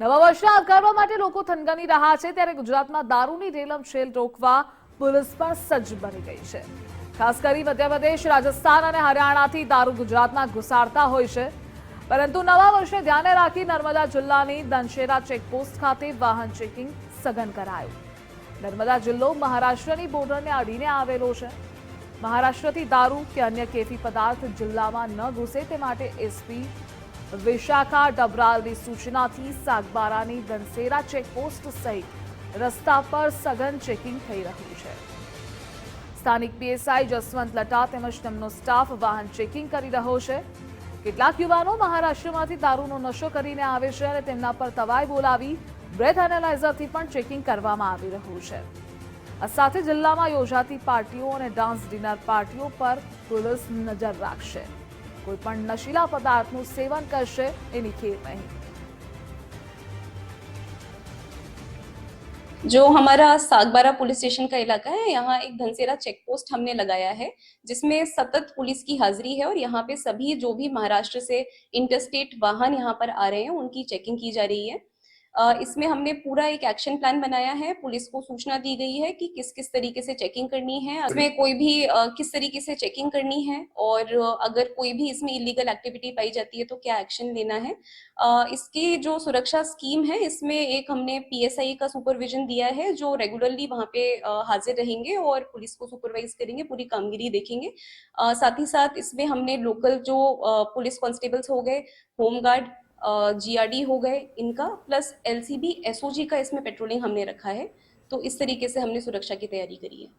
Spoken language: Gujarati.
નવા વર્ષને આવકારવા માટે લોકો થનગની રહ્યા છે, ત્યારે ગુજરાતમાં દારૂની રેલમ છેલ રોકવા પોલીસ પણ સજ્જ બની ગઈ છે. ખાસ કરી મધ્યપ્રદેશ, રાજસ્થાન અને હરિયાણાથી દારૂ ગુજરાતમાં ઘુસાડતા હોય છે. પરંતુ નવા વર્ષને ધ્યાને રાખી નર્મદા જિલ્લાની દનશેરા ચેકપોસ્ટ ખાતે વાહન ચેકિંગ સઘન કરાયું. નર્મદા જિલ્લો મહારાષ્ટ્રની બોર્ડરને અડીને આવેલો છે. મહારાષ્ટ્રથી દારૂ કે અન્ય કેફી પદાર્થ જિલ્લામાં ન ઘૂસે તે માટે એસપી વિશાખા ડબરાલની સૂચનાથી સાગબારાની દનસેરા ચેકપોસ્ટ સહિત રસ્તા પર સઘન ચેકિંગ થઈ રહ્યું છે. સ્થાનિક પીએસઆઈ જસવંત લટા તેમજ તેમનો સ્ટાફ વાહન ચેકિંગ કરી રહ્યો છે. કેટલાક યુવાનો મહારાષ્ટ્રમાંથી દારૂનો નશો કરીને આવે છે અને તેમના પર તવાઈ બોલાવી બ્રેથ એનાલાઇઝરથી પણ ચેકિંગ કરવામાં આવી રહ્યું છે. આ સાથે જિલ્લામાં યોજાતી પાર્ટીઓ અને ડાન્સ ડિનર પાર્ટીઓ પર પોલીસ નજર રાખશે. કોઈ પણ નશીલા પદાર્થનું સેવન કરશે એની ખેર નહીં जो हमारा सागबारा पुलिस स्टेशन का इलाका है यहाँ एक धनसेरा चेक पोस्ट हमने लगाया है जिसमें सतत पुलिस की हाजिरी है और यहाँ पे सभी जो भी महाराष्ट्र से इंटरस्टेट वाहन यहाँ पर आ रहे हैं उनकी चेकिंग की जा रही है अ, इसमें हमने पूरा एक एक्शन प्लान बनाया है। पुलिस को सूचना दी गई है कि किस किस तरीके से चेकिंग करनी है। इसमें कोई भी किस तरीके से चेकिंग करनी है और अगर कोई भी इसमें इलीगल एक्टिविटी पाई जाती है तो क्या एक्शन लेना है। इसकी जो सुरक्षा स्कीम है इसमें एक हमने पीएसआई का सुपरविजन दिया है जो रेगुलरली वहाँ पे हाजिर रहेंगे और पुलिस को सुपरवाइज करेंगे पूरी कामगिरी देखेंगे। साथ ही साथ इसमें हमने लोकल जो पुलिस कॉन्स्टेबल्स हो गए होमगार्ड जीआरडी हो गए इनका प्लस एलसीबी एसओजी का इसमें पेट्रोलिंग हमने रखा है तो इस तरीके से हमने सुरक्षा की तैयारी करी है